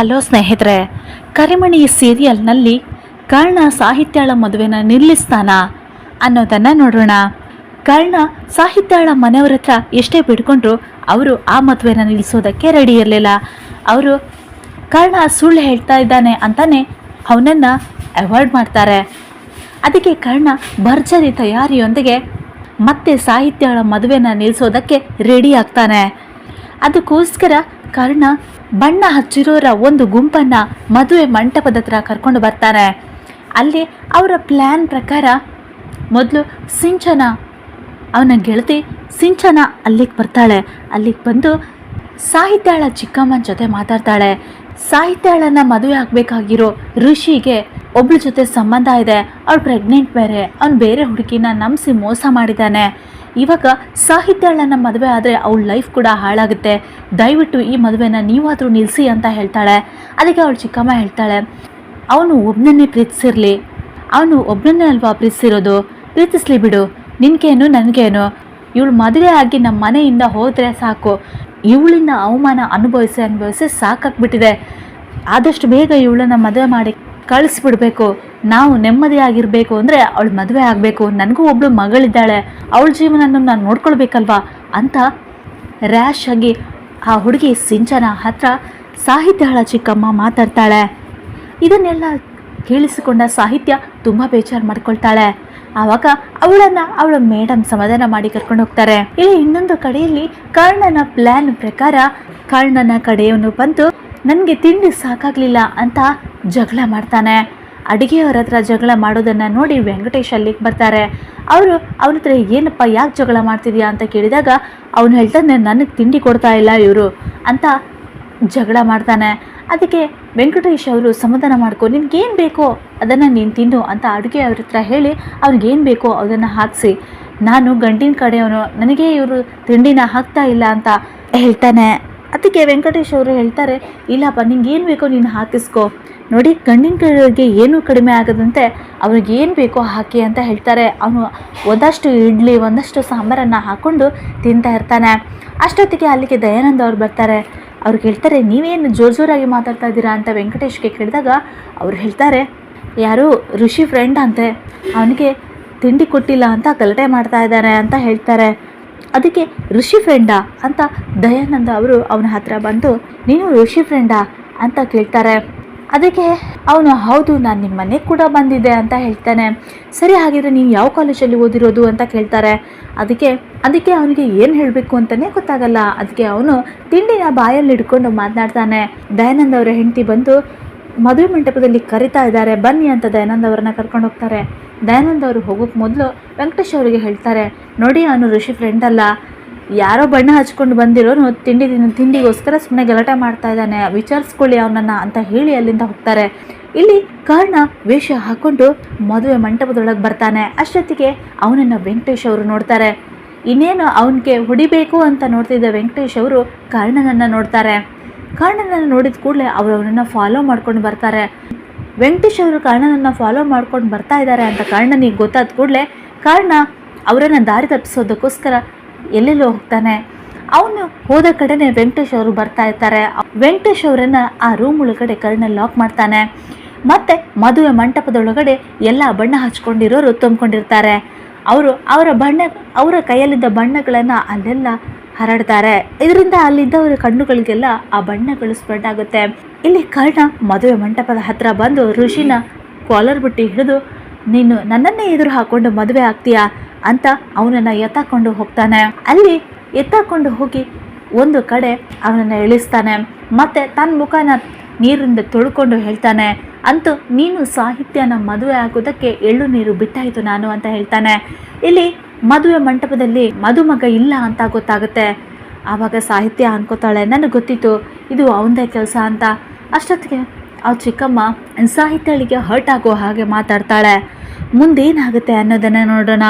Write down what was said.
Hello ಸ್ನೇಹಿತರೆ, ಕರಿಮಣಿ ಸೀರಿಯಲ್ನಲ್ಲಿ ಕರ್ಣ ಸಾಹಿತ್ಯಾಳ ಮದುವೆನ ನಿಲ್ಲಿಸ್ತಾನ? ಅನ್ನೋದನ್ನು ನೋಡೋಣ. ಕರ್ಣ ಸಾಹಿತ್ಯಾಳ ಮನೆಯವ್ರ ಹತ್ರ ಎಷ್ಟೇ ಬಿಡ್ಕೊಂಡ್ರು ಅವರು ಆ ಮದುವೆನ ನಿಲ್ಲಿಸೋದಕ್ಕೆ ರೆಡಿ ಇರಲಿಲ್ಲ. ಅವರು, ಕರ್ಣ ಸುಳ್ಳು ಹೇಳ್ತಾ ಇದ್ದಾನೆ ಅಂತಾನೆ ಅವನನ್ನು ಅವಾಯ್ಡ್ ಮಾಡ್ತಾರೆ. ಅದಕ್ಕೆ ಕರ್ಣ ಭರ್ಜರಿ ತಯಾರಿಯೊಂದಿಗೆ ಮತ್ತೆ ಸಾಹಿತ್ಯಗಳ ಮದುವೆನ ನಿಲ್ಲಿಸೋದಕ್ಕೆ ರೆಡಿ ಆಗ್ತಾನೆ. ಅದಕ್ಕೋಸ್ಕರ ಕರ್ಣ ಬಣ್ಣ ಹಚ್ಚಿರೋರ ಒಂದು ಗುಂಪನ್ನ ಮದುವೆ ಮಂಟಪದ ಹತ್ರ ಕರ್ಕೊಂಡು ಬರ್ತಾರೆ. ಅಲ್ಲಿ ಅವರ ಪ್ಲ್ಯಾನ್ ಪ್ರಕಾರ ಮೊದಲು ಸಿಂಚನ, ಅವನ ಗೆಳತಿ ಸಿಂಚನ ಅಲ್ಲಿಗೆ ಬರ್ತಾಳೆ. ಅಲ್ಲಿಗೆ ಬಂದು ಸಾಹಿತ್ಯಾಳ ಚಿಕ್ಕಮ್ಮನ ಜೊತೆ ಮಾತಾಡ್ತಾಳೆ. ಸಾಹಿತ್ಯಾಳನ್ನ ಮದುವೆ ಆಗಬೇಕಾಗಿರೋ ಋಷಿಗೆ ಒಬ್ಳ ಜೊತೆ ಸಂಬಂಧ ಇದೆ. ಅವಳು ಪ್ರೆಗ್ನೆಂಟ್ ಬೇರೆ. ಅವ್ನು ಬೇರೆ ಹುಡುಗಿನ ನಂಬಿಸಿ ಮೋಸ ಮಾಡಿದ್ದಾನೆ. ಇವಾಗ ಸಾಹಿತ್ಯಾಳನ್ನ ಮದುವೆ ಆದರೆ ಅವಳ ಲೈಫ್ ಕೂಡ ಹಾಳಾಗುತ್ತೆ. ದಯವಿಟ್ಟು ಈ ಮದುವೆನ ನೀವಾದರೂ ನಿಲ್ಲಿಸಿ ಅಂತ ಹೇಳ್ತಾಳೆ. ಅದಕ್ಕೆ ಅವಳು ಚಿಕ್ಕಮ್ಮ ಹೇಳ್ತಾಳೆ, ಅವನು ಒಬ್ಬನನ್ನೇ ಪ್ರೀತಿಸಿರಲಿ. ಅವನು ಒಬ್ಬನನ್ನೇ ಅಲ್ವಾ ಪ್ರೀತಿಸಿರೋದು? ಪ್ರೀತಿಸ್ಲಿ ಬಿಡು. ನಿನಗೇನು, ನನಗೇನು? ಇವಳು ಮದುವೆ ಆಗಿ ನಮ್ಮ ಮನೆಯಿಂದ ಹೋದರೆ ಸಾಕು. ಇವಳಿಂದ ಅವಮಾನ ಅನುಭವಿಸಿ ಅನುಭವಿಸಿ ಸಾಕಾಗ್ಬಿಟ್ಟಿದೆ. ಆದಷ್ಟು ಬೇಗ ಇವಳನ್ನ ಮದುವೆ ಮಾಡಿ ಕಳಿಸ್ಬಿಡ್ಬೇಕು. ನಾವು ನೆಮ್ಮದಿಯಾಗಿರಬೇಕು ಅಂದರೆ ಅವಳು ಮದುವೆ ಆಗಬೇಕು, ನನಗೂ ಒಬ್ಬಳು ಮಗಳಿದ್ದಾಳೆ, ಅವಳ ಜೀವನವನ್ನು ನಾನು ನೋಡ್ಕೊಳ್ಬೇಕಲ್ವಾ ಅಂತ ರ್ಯಾಶ್ ಆಗಿ ಆ ಹುಡುಗಿ ಸಿಂಚನ ಹತ್ರ ಸಾಹಿತ್ಯಗಳ ಚಿಕ್ಕಮ್ಮ ಮಾತಾಡ್ತಾಳೆ. ಇದನ್ನೆಲ್ಲ ಕೇಳಿಸಿಕೊಂಡ ಸಾಹಿತ್ಯ ತುಂಬ ಬೇಜಾರು ಮಾಡ್ಕೊಳ್ತಾಳೆ. ಆವಾಗ ಅವಳನ್ನ ಅವಳ ಮೇಡಮ್ ಸಮಾಧಾನ ಮಾಡಿ ಕರ್ಕೊಂಡು ಹೋಗ್ತಾರೆ. ಇಲ್ಲಿ ಇನ್ನೊಂದು ಕಡೆಯಲ್ಲಿ ಕರ್ಣನ ಪ್ಲಾನ್ ಪ್ರಕಾರ ಕರ್ಣನ ಕಡೆಯವನು ಬಂದು, ನನಗೆ ತಿಂಡಿ ಸಾಕಾಗ್ಲಿಲ್ಲ ಅಂತ ಜಗಳ ಮಾಡ್ತಾನೆ. ಅಡುಗೆಯವ್ರ ಹತ್ರ ಜಗಳ ಮಾಡೋದನ್ನು ನೋಡಿ ವೆಂಕಟೇಶ್ ಅಲ್ಲಿಗೆ ಬರ್ತಾರೆ. ಅವರು ಅವನ ಹತ್ರ, ಏನಪ್ಪ, ಯಾಕೆ ಜಗಳ ಮಾಡ್ತಿದ್ಯಾ? ಅಂತ ಕೇಳಿದಾಗ, ಅವನು ಹೇಳ್ತಾನೆ ನನಗೆ ತಿಂಡಿ ಕೊಡ್ತಾ ಇಲ್ಲ ಇವರು ಅಂತ ಜಗಳ ಮಾಡ್ತಾನೆ. ಅದಕ್ಕೆ ವೆಂಕಟೇಶ್ ಅವರು ಸಮಾಧಾನ ಮಾಡ್ಕೊ ನಿನಗೇನು ಬೇಕೋ ಅದನ್ನು ನೀನು ತಿನ್ನು ಅಂತ ಅಡುಗೆ ಅವ್ರ ಹತ್ರ ಹೇಳಿ ಅವ್ನಿಗೇನು ಬೇಕೋ ಅದನ್ನು ಹಾಕಿಸಿ. ನಾನು ಗಂಡಿನ ಕಡೆಯವನು, ನನಗೆ ಇವರು ತಿಂಡಿನ ಹಾಕ್ತಾ ಇಲ್ಲ ಅಂತ ಹೇಳ್ತಾನೆ. ಅದಕ್ಕೆ ವೆಂಕಟೇಶ್ ಅವರು ಹೇಳ್ತಾರೆ, ಇಲ್ಲಪ್ಪ, ನಿಂಗೆ ಏನು ಬೇಕೋ ನೀನು ಹಾಕಿಸ್ಕೋ. ನೋಡಿ, ಕಣ್ಣಿನ ಕಡೆಯವ್ರಿಗೆ ಏನೂ ಕಡಿಮೆ ಆಗದಂತೆ ಅವ್ರಿಗೆ ಏನು ಬೇಕೋ ಹಾಕಿ ಅಂತ ಹೇಳ್ತಾರೆ. ಅವನು ಒಂದಷ್ಟು ಇಡ್ಲಿ, ಒಂದಷ್ಟು ಸಾಂಬಾರನ್ನು ಹಾಕ್ಕೊಂಡು ತಿಂತಾ ಇರ್ತಾನೆ. ಅಷ್ಟೊತ್ತಿಗೆ ಅಲ್ಲಿಗೆ ದಯಾನಂದ ಅವ್ರು ಬರ್ತಾರೆ. ಅವ್ರು ಹೇಳ್ತಾರೆ ನೀವೇನು ಜೋರು ಜೋರಾಗಿ ಮಾತಾಡ್ತಾ ಇದ್ದೀರಾ ಅಂತ ವೆಂಕಟೇಶ್ಗೆ ಕೇಳಿದಾಗ ಅವ್ರು ಹೇಳ್ತಾರೆ, ಯಾರು ಋಷಿ ಫ್ರೆಂಡ್ ಅಂತೆ. ಅವನಿಗೆ ತಿಂಡಿ ಕೊಟ್ಟಿಲ್ಲ ಅಂತ ಗಲಾಟೆ ಮಾಡ್ತಾ ಇದ್ದಾರೆ ಅಂತ ಹೇಳ್ತಾರೆ. ಅದಕ್ಕೆ ಋಷಿ ಫ್ರೆಂಡಾ ಅಂತ ದಯಾನಂದ ಅವರು ಅವನ ಹತ್ರ ಬಂದು, ನೀನು ಋಷಿ ಫ್ರೆಂಡಾ ಅಂತ ಕೇಳ್ತಾರೆ. ಅದಕ್ಕೆ ಅವನು, ಹೌದು, ನಾನು ನಿಮ್ಮ ಮನೆಗೆ ಕೂಡ ಬಂದಿದ್ದೆ ಅಂತ ಹೇಳ್ತಾನೆ. ಸರಿ, ಹಾಗಿದ್ರೆ ನೀನು ಯಾವ ಕಾಲೇಜಲ್ಲಿ ಓದಿರೋದು ಅಂತ ಕೇಳ್ತಾರೆ. ಅದಕ್ಕೆ ಅದಕ್ಕೆ ಅವನಿಗೆ ಏನು ಹೇಳಬೇಕು ಅಂತಲೇ ಗೊತ್ತಾಗಲ್ಲ. ಅದಕ್ಕೆ ಅವನು ತಿಂಡಿನ ಬಾಯಲ್ಲಿ ಹಿಡ್ಕೊಂಡು ಮಾತನಾಡ್ತಾನೆ. ದಯಾನಂದ ಅವರ ಹೆಂಡತಿ ಬಂದು ಮದುವೆ ಮಂಟಪದಲ್ಲಿ ಕರಿತಾ ಇದ್ದಾರೆ. ಬನ್ನಿ ಅಂತ ದಯಾನಂದ ಅವರನ್ನ ಕರ್ಕೊಂಡು ಹೋಗ್ತಾರೆ. ದಯಾನಂದ ಅವರು ಹೋಗೋಕೆ ಮೊದಲು ವೆಂಕಟೇಶ್ ಅವರಿಗೆ ಹೇಳ್ತಾರೆ, ನೋಡಿ ಅವನು ಋಷಿ ಫ್ರೆಂಡ್ ಅಲ್ಲ. ಯಾರೋ ಬಣ್ಣ ಹಚ್ಕೊಂಡು ಬಂದಿರೋನು ತಿಂಡಿ ತಿಂಡಿಗೋಸ್ಕರ ಸುಮ್ಮನೆ ಗಲಾಟೆ ಮಾಡ್ತಾ ಇದ್ದಾನೆ. ವಿಚಾರಿಸ್ಕೊಳ್ಳಿ ಅವನನ್ನು ಅಂತ ಹೇಳಿ ಅಲ್ಲಿಂದ ಹೋಗ್ತಾರೆ. ಇಲ್ಲಿ ಕರ್ಣ ವೇಷ ಹಾಕೊಂಡು ಮದುವೆ ಮಂಟಪದೊಳಗೆ ಬರ್ತಾನೆ. ಅಷ್ಟೊತ್ತಿಗೆ ಅವನನ್ನು ವೆಂಕಟೇಶ್ ಅವರು ನೋಡ್ತಾರೆ. ಇನ್ನೇನು ಅವನಿಗೆ ಹೊಡಿಬೇಕು ಅಂತ ನೋಡ್ತಿದ್ದ ವೆಂಕಟೇಶ್ ಅವರು ಕರ್ಣನನ್ನು ನೋಡ್ತಾರೆ. ಕರ್ಣನನ್ನು ನೋಡಿದ ಕೂಡಲೇ ಅವರು ಅವನನ್ನು ಫಾಲೋ ಮಾಡ್ಕೊಂಡು ಬರ್ತಾರೆ. ವೆಂಕಟೇಶ್ ಅವರು ಕರ್ಣನನ್ನು ಫಾಲೋ ಮಾಡ್ಕೊಂಡು ಬರ್ತಾ ಇದ್ದಾರೆ ಅಂತ ಕರ್ಣನಿಗೆ ಗೊತ್ತಾದ ಕೂಡಲೇ ಕರ್ಣ ಅವರನ್ನು ದಾರಿ ತಪ್ಪಿಸೋದಕ್ಕೋಸ್ಕರ ಎಲ್ಲೆಲ್ಲೋ ಹೋಗ್ತಾನೆ. ಅವನು ಹೋದ ಕಡೆನೆ ವೆಂಕಟೇಶ್ ಅವರು ಬರ್ತಾ ಇರ್ತಾರೆ. ವೆಂಕಟೇಶ್ ಅವರನ್ನ ಆ ರೂಮ್ ಒಳಗಡೆ ಕರ್ಣ ಲಾಕ್ ಮಾಡ್ತಾನೆ. ಮತ್ತೆ ಮದುವೆ ಮಂಟಪದೊಳಗಡೆ ಎಲ್ಲ ಬಣ್ಣ ಹಚ್ಕೊಂಡಿರೋರು ತುಂಬಿಕೊಂಡಿರ್ತಾರೆ. ಅವರು ಅವರ ಬಣ್ಣ, ಅವರ ಕೈಯಲ್ಲಿದ್ದ ಬಣ್ಣಗಳನ್ನು ಅಲ್ಲೆಲ್ಲ ಹರಡ್ತಾರೆ. ಇದರಿಂದ ಅಲ್ಲಿದ್ದವರ ಕಣ್ಣುಗಳಿಗೆಲ್ಲ ಆ ಬಣ್ಣಗಳು ಸ್ಪ್ರೆಡ್ ಆಗುತ್ತೆ. ಇಲ್ಲಿ ಕರ್ಣ ಮದುವೆ ಮಂಟಪದ ಹತ್ರ ಬಂದು ಋಷಿನ ಕಾಲರ್ ಬಿಟ್ಟು ಹಿಡಿದು, ನೀನು ನನ್ನನ್ನೇ ಎದುರು ಹಾಕೊಂಡು ಮದುವೆ ಆಗ್ತೀಯಾ? ಅಂತ ಅವನನ್ನ ಎತ್ತಾಕೊಂಡು ಹೋಗ್ತಾನೆ. ಅಲ್ಲಿ ಎತ್ತಾಕೊಂಡು ಹೋಗಿ ಒಂದು ಕಡೆ ಅವನನ್ನು ಇಳಿಸ್ತಾನೆ. ಮತ್ತೆ ತನ್ನ ಮುಖನ ನೀರಿಂದ ತೊಳ್ಕೊಂಡು ಹೇಳ್ತಾನೆ, ಅಂತೂ ನೀನು ಸಾಹಿತ್ಯನ ಮದುವೆ ಆಗೋದಕ್ಕೆ ಎಳ್ಳು ನೀರು ಬಿಟ್ಟಾಯಿತು ನಾನು, ಅಂತ ಹೇಳ್ತಾನೆ. ಇಲ್ಲಿ ಮದುವೆ ಮಂಟಪದಲ್ಲಿ ಮದುಮಗ ಇಲ್ಲ ಅಂತ ಗೊತ್ತಾಗುತ್ತೆ. ಆವಾಗ ಸಾಹಿತ್ಯ ಅನ್ಕೋತಾಳೆ, ನನಗೆ ಗೊತ್ತಿತ್ತು, ಇದು ಅವನದೇ ಕೆಲಸ ಅಂತ. ಅಷ್ಟೊತ್ತಿಗೆ ಆ ಚಿಕ್ಕಮ್ಮ ಸಾಹಿತ್ಯಳಿಗೆ ಹರ್ಟ್ ಆಗೋ ಹಾಗೆ ಮಾತಾಡ್ತಾಳೆ. ಮುಂದೇನಾಗುತ್ತೆ ಅನ್ನೋದನ್ನು ನೋಡೋಣ.